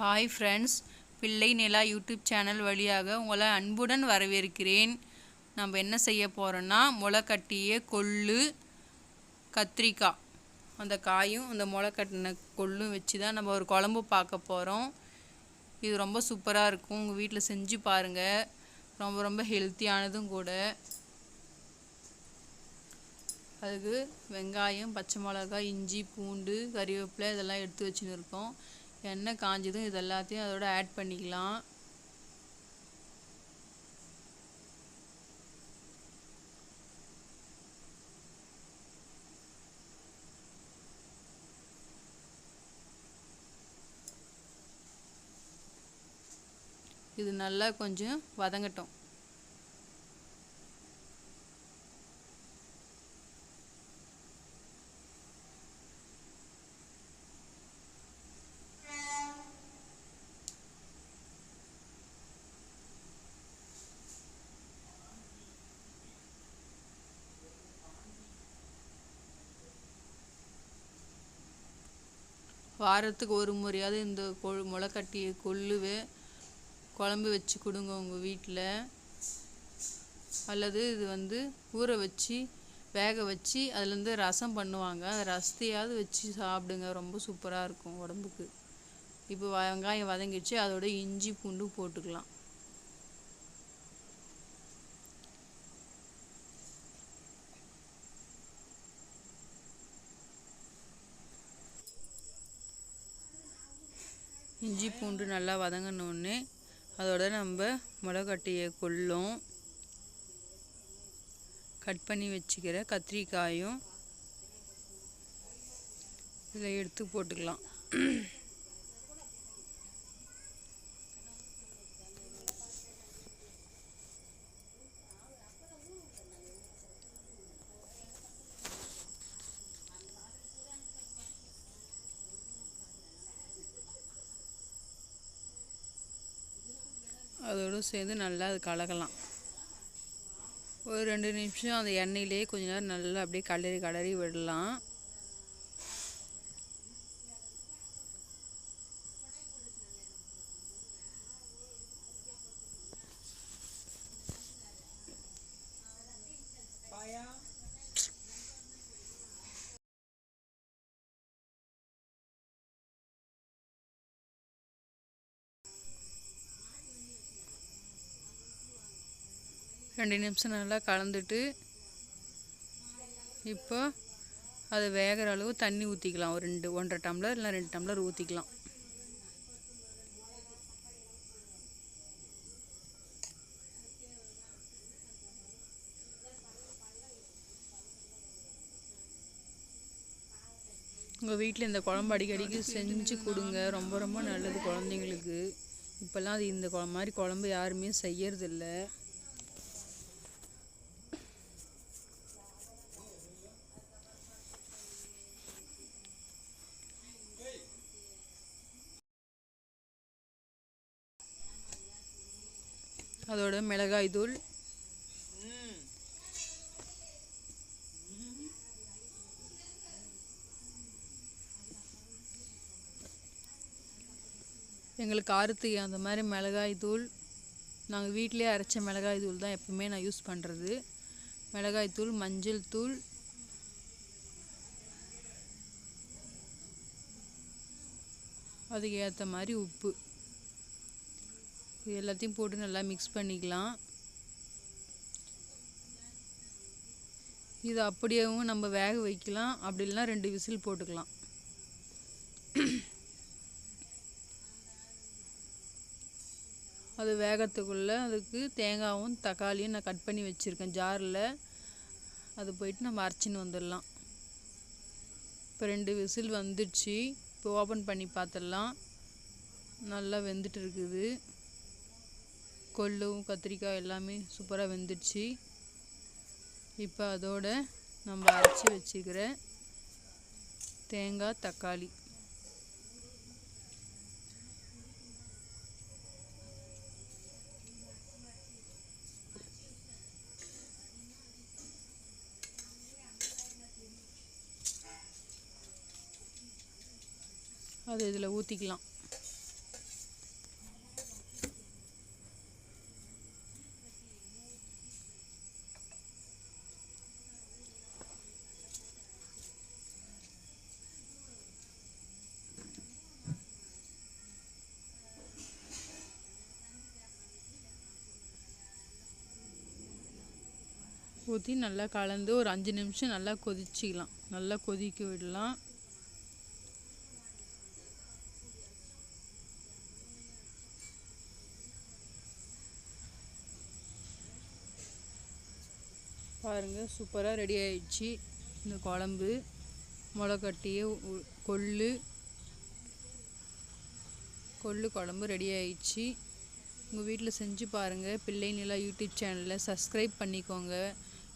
Hi friends பிள்ளை நிலா YouTube channel வழியாக உங்களை அன்புடன் வரவேற்கிறேன். நம்ம என்ன செய்ய போகிறோன்னா முளைக்கட்டிய கொள்ளு கத்திரிக்காய். அந்த காயும் அந்த முளைக்கட்டின கொள்ளும் வச்சு தான் நம்ம ஒரு குழம்பு பார்க்க போகிறோம் இது ரொம்ப சூப்பராக இருக்கும். உங்கள் வீட்டில் செஞ்சு பாருங்கள் ரொம்ப ரொம்ப ஹெல்த்தியானதும் கூட. அதுக்கு வெங்காயம் பச்சை மிளகாய் இஞ்சி பூண்டு கறிவேப்பிலை இதெல்லாம் எடுத்து வச்சுன்னு இருக்கோம். எண்ணெய் காஞ்சதும் இது எல்லாத்தையும் அதோட ஆட் பண்ணிக்கலாம். இது நல்லா கொஞ்சம் வதங்கட்டும். வாரத்துக்கு ஒரு முறையாவது இந்த கொ முளைக்கட்டியை கொள்ளுவே. குழம்பு வச்சு கொடுங்க உங்கள் வீட்டில் அல்லது இது வந்து ஊற வச்சு வேக வச்சு அதுலேருந்து ரசம் பண்ணுவாங்க. அந்த ரசத்தையாவது வச்சு சாப்பிடுங்க. ரொம்ப சூப்பராக இருக்கும் உடம்புக்கு. இப்போ வெங்காயம் வதங்கிடுச்சு. அதோட இஞ்சி பூண்டு போட்டுக்கலாம். இஞ்சி பூண்டு நல்லா வதங்கினோடனே அதோட நம்ம மிளகட்டிய கொள்ளும் கட் பண்ணி வச்சுக்கிற கத்திரிக்காயும் இதில் எடுத்து போட்டுக்கலாம். அதோடு சேர்ந்து நல்லா அது கலக்கலாம். ஒரு ரெண்டு நிமிஷம் அந்த எண்ணெயிலே கொஞ்ச நேரம் நல்லா அப்படியே கலரி கலரி விடலாம். ரெண்டு நிமிஷம் நல்லா கலந்துட்டு இப்போ அது வேகிற அளவு தண்ணி ஊற்றிக்கலாம் ஒரு ரெண்டு ஒன்றரை டம்ளர் இல்லை ரெண்டு டம்ளர் ஊற்றிக்கலாம் உங்கள் வீட்டில் இந்த குழம்பு அடிக்கடிக்கு செஞ்சு கொடுங்க. ரொம்ப ரொம்ப நல்லது குழந்தைங்களுக்கு. இப்போல்லாம் அது இந்த மாதிரி குழம்பு யாருமே செய்யறதில்ல. அதோட மிளகாய் தூள். எங்களுக்கு காரத்துக்கு அந்த மாதிரி மிளகாய் தூள். நாங்கள் வீட்டிலே அரைச்ச மிளகாய் தூள் தான் எப்பவுமே நான் யூஸ் பண்ணுறது மிளகாய் தூள் மஞ்சள் தூள். அதுக்கு ஏற்ற மாதிரி உப்பு. இது எல்லாத்தையும் போட்டு நல்லா மிக்ஸ் பண்ணிக்கலாம். இது அப்படியேவும் நம்ம வேக வைக்கலாம். அப்படி இல்லைனா ரெண்டு விசில் போட்டுக்கலாம். அது வேகத்துக்குள்ளே அதுக்கு தேங்காயும் தக்காளியும் நான் கட் பண்ணி வச்சுருக்கேன். ஜாரில் அது போயிட்டு நம்ம அரைச்சின்னு வந்துடலாம். இப்போ ரெண்டு விசில் வந்துடுச்சு. இப்போ ஓப்பன் பண்ணி பார்த்துடலாம். நல்லா வெந்துட்டு இருக்குது. கொள்ளும் கத்திரிக்காய் எல்லாமே சூப்பராக வெந்துடுச்சு. இப்போ அதோட நம்ம அரைச்சி வச்சுக்கிற தேங்காய் தக்காளி. அது இதில் ஊற்றிக்கலாம் ஊற்றி நல்லா கலந்து ஒரு அஞ்சு நிமிஷம் நல்லா கொதிச்சிக்கலாம். நல்லா கொதிக்க விடலாம். பாருங்கள் சூப்பராக ரெடி ஆயிடுச்சு. இந்த குழம்பு முளைக்கட்டிய கொள்ளு. கொள்ளு குழம்பு ரெடி ஆயிடுச்சு. உங்கள் வீட்டில் செஞ்சு பாருங்கள் பிள்ளை யூடியூப் சேனலில் சப்ஸ்கிரைப் பண்ணிக்கோங்க.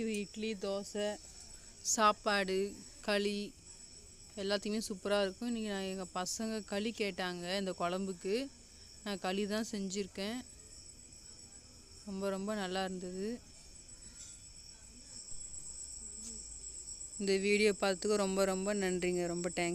இது இட்லி தோசை சாப்பாடு களி எல்லாத்தையுமே சூப்பராக இருக்கும். இன்றைக்கி நான் எங்கள் பசங்க களி கேட்டாங்க இந்த குழம்புக்கு. நான் களி தான் செஞ்சுருக்கேன். ரொம்ப ரொம்ப நல்லா இருந்தது. இந்த வீடியோ பார்த்துக்கு ரொம்ப ரொம்ப நன்றிங்க. ரொம்ப தேங்க்ஸ்